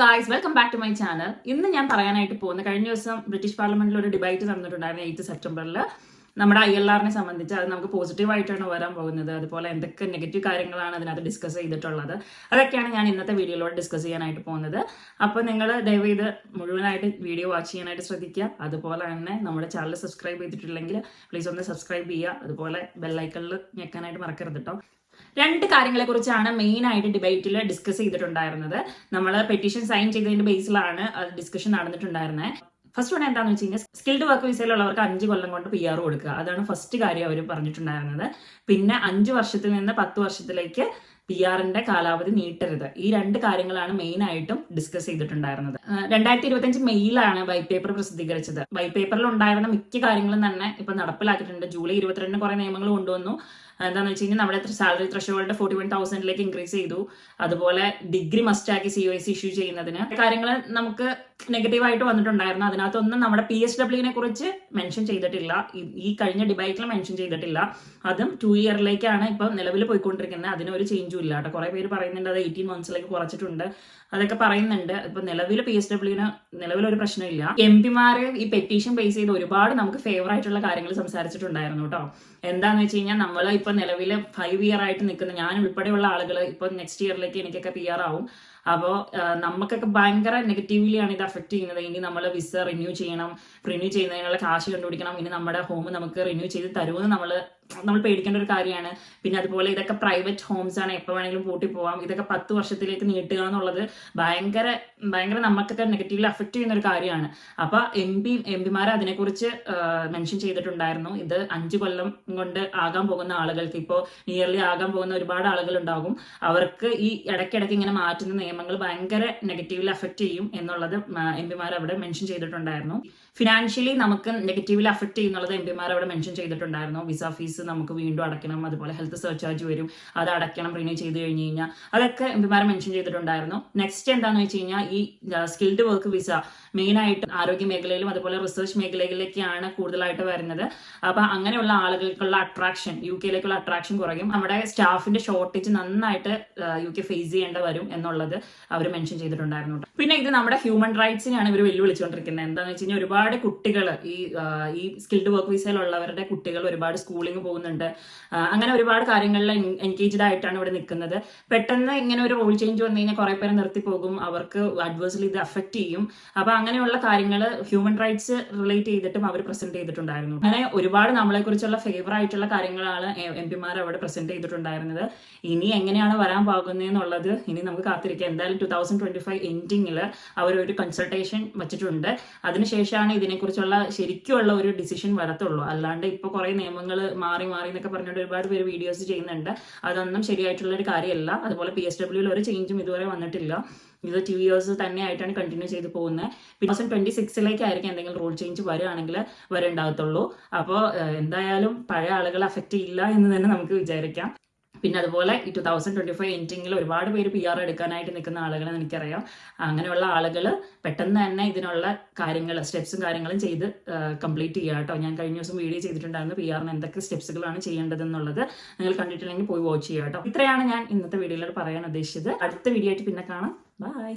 Guys welcome back to my channel ഇന്ന് ഞാൻ പറയാനായിട്ട് പോകുന്ന കഴിഞ്ഞ ദിവസം ബ്രിട്ടീഷ് പാർലമെന്റിൽ ഒരു ഡിബേറ്റ് നടന്നിട്ടുണ്ടായിരുന്നു എയ്ത്ത് സെപ്റ്റംബറിൽ നമ്മുടെ ഐ എൽ ആറിനെ സംബന്ധിച്ച് അത് നമുക്ക് പോസിറ്റീവായിട്ടാണ് വരാൻ പോകുന്നത്. അതുപോലെ എന്തൊക്കെ നെഗറ്റീവ് കാര്യങ്ങളാണ് അതിനകത്ത് ഡിസ്കസ് ചെയ്തിട്ടുള്ളത്. അതൊക്കെയാണ് ഞാൻ ഇന്നത്തെ വീഡിയോയിലൂടെ ഡിസ്കസ് ചെയ്യാനായിട്ട് പോകുന്നത്. അപ്പോൾ നിങ്ങൾ ദയവ് ഇത് മുഴുവനായിട്ട് വീഡിയോ വാച്ച് ചെയ്യാനായിട്ട് ശ്രദ്ധിക്കുക. അതുപോലെ തന്നെ നമ്മുടെ ചാനൽ സബ്സ്ക്രൈബ് ചെയ്തിട്ടില്ലെങ്കിൽ പ്ലീസ് ഒന്ന് സബ്സ്ക്രൈബ് ചെയ്യുക. അതുപോലെ ബെല്ലൈക്കണിൽ ഞെക്കാനായിട്ട് മറക്കരുത് കേട്ടോ രണ്ട് കാര്യങ്ങളെ കുറിച്ചാണ് മെയിൻ ആയിട്ട് ഡിബേറ്റിൽ ഡിസ്കസ് ചെയ്തിട്ടുണ്ടായിരുന്നത്. നമ്മൾ പെറ്റീഷൻ സൈൻ ചെയ്തതിന്റെ ബേസിലാണ് ഡിസ്കഷൻ നടന്നിട്ടുണ്ടായിരുന്നത് ഫസ്റ്റ് വൺ എന്താണെന്ന് വെച്ച് കഴിഞ്ഞാൽ സ്കിൽഡ് വർക്ക് വിസയിലുള്ളവർക്ക് അഞ്ച് കൊല്ലം കൊണ്ട് പി ആർ കൊടുക്കുക. അതാണ് ഫസ്റ്റ് കാര്യം അവർ പറഞ്ഞിട്ടുണ്ടായിരുന്നത്. പിന്നെ അഞ്ച് വർഷത്തിൽ നിന്ന് പത്ത് വർഷത്തിലേക്ക് പി ആറിന്റെ കാലാവധി നീട്ടരുത്. ഈ രണ്ട് കാര്യങ്ങളാണ് മെയിൻ ആയിട്ടും ഡിസ്കസ് ചെയ്തിട്ടുണ്ടായിരുന്നത്. രണ്ടായിരത്തി ഇരുപത്തിയഞ്ച് മെയ്യിലാണ് വൈറ്റ് പേപ്പർ പ്രസിദ്ധീകരിച്ചത്. വൈറ്റ് പേപ്പറിൽ ഉണ്ടായിരുന്ന മിക്ക കാര്യങ്ങളും തന്നെ ഇപ്പൊ നടപ്പിലാക്കിയിട്ടുണ്ട്. ജൂലൈ ഇരുപത്തിരണ്ടിന് കുറെ നിയമങ്ങൾ കൊണ്ടുവന്നു. എന്താണെന്ന് വെച്ച് കഴിഞ്ഞാൽ നമ്മുടെ സാലറി ത്രഷോൾഡ് ഫോർട്ടി വൺ തൗസൻഡിലേക്ക് ഇൻക്രീസ് ചെയ്തു. അതുപോലെ ഡിഗ്രി മസ്റ്റ് ആക്കി സി ഒ എസ് ഇഷ്യൂ ചെയ്യുന്നതിന്. കാര്യങ്ങൾ നമുക്ക് നെഗറ്റീവായിട്ട് വന്നിട്ടുണ്ടായിരുന്നു. അതിനകത്തൊന്നും നമ്മുടെ പി എസ് ഡബ്ല്യുവിനെ കുറിച്ച് മെൻഷൻ ചെയ്തിട്ടില്ല. ഈ- കഴിഞ്ഞ ഡിബൈറ്റിൽ മെൻഷൻ ചെയ്തിട്ടില്ല. അതും ടു ഇയറിലേക്കാണ് ഇപ്പൊ നിലവിൽ പോയിക്കൊണ്ടിരിക്കുന്നത്. അതിനൊരു ചേഞ്ചും ഇല്ല കേട്ടോ. കുറെ പേര് പറയുന്നുണ്ട് അത് എയ്റ്റീൻ മന്ത്സിലേക്ക് കുറച്ചിട്ടുണ്ട്. അതൊക്കെ പറയുന്നുണ്ട്. ഇപ്പൊ നിലവിൽ പി എസ് ഡബ്ല്യുവിന് നിലവിൽ ഒരു പ്രശ്നമില്ല. എം പിമാര് ഈ പെറ്റീഷൻ ബേസ് ചെയ്ത് ഒരുപാട് നമുക്ക് ഫേവർ ആയിട്ടുള്ള കാര്യങ്ങൾ സംസാരിച്ചിട്ടുണ്ടായിരുന്നു കേട്ടോ. എന്താന്ന് വെച്ച് കഴിഞ്ഞാൽ നമ്മൾ ഇപ്പൊ നിലവിൽ ഫൈവ് ഇയർ ആയിട്ട് നിൽക്കുന്ന ഞാൻ ഉൾപ്പെടെയുള്ള ആളുകൾ ഇപ്പൊ നെക്സ്റ്റ് ഇയറിലേക്ക് എനിക്കൊക്കെ പി ആർ ആവും. അപ്പോൾ നമുക്കൊക്കെ ഭയങ്കര നെഗറ്റീവ്ലി ആണ് ഇത് അഫക്റ്റ് ചെയ്യുന്നത്. ഇനി നമ്മൾ വിസ റിന്യൂ ചെയ്യണം. റിന്യൂ ചെയ്യുന്നതിനുള്ള കാശ് കണ്ടുപിടിക്കണം. ഇനി നമ്മുടെ ഹോം നമുക്ക് റിന്യൂ ചെയ്ത് തരുമെന്ന് നമ്മൾ നമ്മൾ പേടിക്കേണ്ട ഒരു കാര്യമാണ്. പിന്നെ അതുപോലെ ഇതൊക്കെ പ്രൈവറ്റ് ഹോംസ് ആണ്. എപ്പോൾ വേണമെങ്കിലും പൂട്ടി പോവാം. ഇതൊക്കെ പത്ത് വർഷത്തിലേക്ക് നീട്ടുക എന്നുള്ളത് ഭയങ്കര ഭയങ്കര നമുക്കൊക്കെ നെഗറ്റീവ്ലി അഫക്റ്റ് ചെയ്യുന്ന ഒരു കാര്യമാണ്. അപ്പൊ എം പി എം പിമാർ അതിനെക്കുറിച്ച് മെൻഷൻ ചെയ്തിട്ടുണ്ടായിരുന്നു. ഇത് അഞ്ചു കൊല്ലം കൊണ്ട് ആകാൻ പോകുന്ന ആളുകൾക്ക് ഇപ്പോൾ നിയർലി ആകാൻ പോകുന്ന ഒരുപാട് ആളുകൾ ഉണ്ടാകും അവർക്ക് ഈ ഇടയ്ക്കിടയ്ക്ക് ഇങ്ങനെ മാറ്റുന്ന നിയമങ്ങൾ ഭയങ്കര നെഗറ്റീവ്ലി അഫക്റ്റ് ചെയ്യും എന്നുള്ളത് എം പിമാർ അവിടെ മെൻഷൻ ചെയ്തിട്ടുണ്ടായിരുന്നു. ഫിനാൻഷ്യലി നമുക്ക് നെഗറ്റീവ്ലി അഫക്റ്റ് ചെയ്യുന്നുള്ളത് എം പിമാർ അവിടെ മെൻഷൻ ചെയ്തിട്ടുണ്ടായിരുന്നു. വിസ ഫീസ് നമുക്ക് വീണ്ടും അടയ്ക്കണം അതുപോലെ ഹെൽത്ത് സർചാർജ് വരും അത് അടയ്ക്കണം റിന്യൂ ചെയ്ത് കഴിഞ്ഞ് കഴിഞ്ഞാൽ അതൊക്കെ എം പിമാർ മെൻഷൻ ചെയ്തിട്ടുണ്ടായിരുന്നു. നെക്സ്റ്റ് എന്താണെന്ന് വെച്ച് കഴിഞ്ഞാൽ ഈ സ്കിൽഡ് വർക്ക് വിസ മെയിൻ ആയിട്ട് ആരോഗ്യ മേഖലയിലും അതുപോലെ റിസർച്ച് മേഖലയിലേക്കാണ് കൂടുതലായിട്ട് വരുന്നത്. അപ്പൊ അങ്ങനെയുള്ള ആളുകൾക്കുള്ള അട്രാക്ഷൻ യു കെയിലേക്കുള്ള അട്രാക്ഷൻ കുറയും. നമ്മുടെ സ്റ്റാഫിന്റെ ഷോർട്ടേജ് നന്നായിട്ട് യു കെ ഫേസ് ചെയ്യേണ്ട വരും എന്നുള്ളത് അവർ മെൻഷൻ ചെയ്തിട്ടുണ്ടായിരുന്നു ട്ടോ. പിന്നെ ഇത് നമ്മുടെ ഹ്യൂമൻ റൈറ്റ്സിനെയാണ് ഇവർ വെല്ലുവിളിച്ചുകൊണ്ടിരിക്കുന്നത്. എന്താണെന്ന് വെച്ച് കഴിഞ്ഞാൽ ഒരുപാട് കുട്ടികൾ ഈ ഈ സ്കിൽഡ് വർക്ക് വിസയിലുള്ളവരുടെ കുട്ടികൾ ഒരുപാട് സ്കൂളിംഗ് പോകുന്നുണ്ട്. അങ്ങനെ ഒരുപാട് കാര്യങ്ങളിൽ എൻഗേജ്ഡ് ആയിട്ടാണ് ഇവിടെ നിൽക്കുന്നത് പെട്ടെന്ന് ഇങ്ങനെ ഒരു റൂൾ ചേഞ്ച് വന്നു കഴിഞ്ഞാൽ കുറെ പേര് നിർത്തിപ്പോകും അവർക്ക് അഡ്വേഴ്സ്ലി ഇത് അഫക്റ്റ് ചെയ്യും. അപ്പൊ അങ്ങനെയുള്ള കാര്യങ്ങൾ ഹ്യൂമൻ റൈറ്റ്സ് റിലേറ്റ് ചെയ്തിട്ടും അവർ പ്രസന്റ് ചെയ്തിട്ടുണ്ടായിരുന്നു. അങ്ങനെ ഒരുപാട് നമ്മളെ കുറിച്ചുള്ള ഫേവർ ആയിട്ടുള്ള കാര്യങ്ങളാണ് എം പിമാർ അവിടെ പ്രസന്റ് ചെയ്തിട്ടുണ്ടായിരുന്നത്. ഇനി എങ്ങനെയാണ് വരാൻ പോകുന്നത് എന്നുള്ളത് ഇനി നമുക്ക് കാത്തിരിക്കാം. എന്തായാലും ടു തൗസൻഡ് ട്വന്റി ഫൈവ് എൻഡിങ്ങിൽ അവർ ഒരു കൺസൾട്ടേഷൻ വെച്ചിട്ടുണ്ട്. അതിനുശേഷമാണ് ഇതിനെക്കുറിച്ചുള്ള ശരിക്കുമുള്ള ഒരു ഡിസിഷൻ വരത്തുള്ളൂ. അല്ലാണ്ട് ഇപ്പോൾ കുറേ നിയമങ്ങൾ മാറി മാറി എന്നൊക്കെ പറഞ്ഞിട്ട് ഒരുപാട് പേര് വീഡിയോസ് ചെയ്യുന്നുണ്ട്. അതൊന്നും ശരിയായിട്ടുള്ള ഒരു കാര്യമല്ല. അതുപോലെ പി എസ് ഡബ്ല്യൂയിൽ ഒരു ചേഞ്ചും ഇതുവരെ വന്നിട്ടില്ല. ഇത് ടു ഇയേഴ്സ് തന്നെ ആയിട്ടാണ് കണ്ടിന്യൂ ചെയ്ത് പോകുന്നത്. ടു തൗസൻഡ് ട്വന്റി സിക്സിലേക്കായിരിക്കും എന്തെങ്കിലും റൂൾ ചേഞ്ച് വരികയാണെങ്കിൽ ഉണ്ടാകത്തുള്ളൂ അപ്പോൾ എന്തായാലും പഴയ ആളുകളെ അഫക്റ്റ് ഇല്ല എന്ന് തന്നെ നമുക്ക് വിചാരിക്കാം. പിന്നെ അതുപോലെ ഈ ടു തൗസൻഡ് ട്വന്റി ഫൈവ് എന്റിങ്ങിൽ ഒരുപാട് പേര് പി ആർ എടുക്കാനായിട്ട് നിൽക്കുന്ന ആളുകളെ എനിക്കറിയാം. അങ്ങനെയുള്ള ആളുകൾ പെട്ടെന്ന് തന്നെ ഇതിനുള്ള കാര്യങ്ങൾ സ്റ്റെപ്സും കാര്യങ്ങളും ചെയ്ത് കംപ്ലീറ്റ് ചെയ്യുക കേട്ടോ. ഞാൻ കഴിഞ്ഞ ദിവസം വീഡിയോ ചെയ്തിട്ടുണ്ടായിരുന്നു പി ആറിന് എന്തൊക്കെ സ്റ്റെപ്സുകളാണ് ചെയ്യേണ്ടതെന്നുള്ളത്. നിങ്ങൾ കണ്ടിട്ടില്ലെങ്കിൽ പോയി വാച്ച് ചെയ്യുക കേട്ടോ. ഇത്രയാണ് ഞാൻ ഇന്നത്തെ വീഡിയോയിൽ പറയാൻ ഉദ്ദേശിച്ചത്. അടുത്ത വീഡിയോ ആയിട്ട് പിന്നെ കാണാം. ബൈ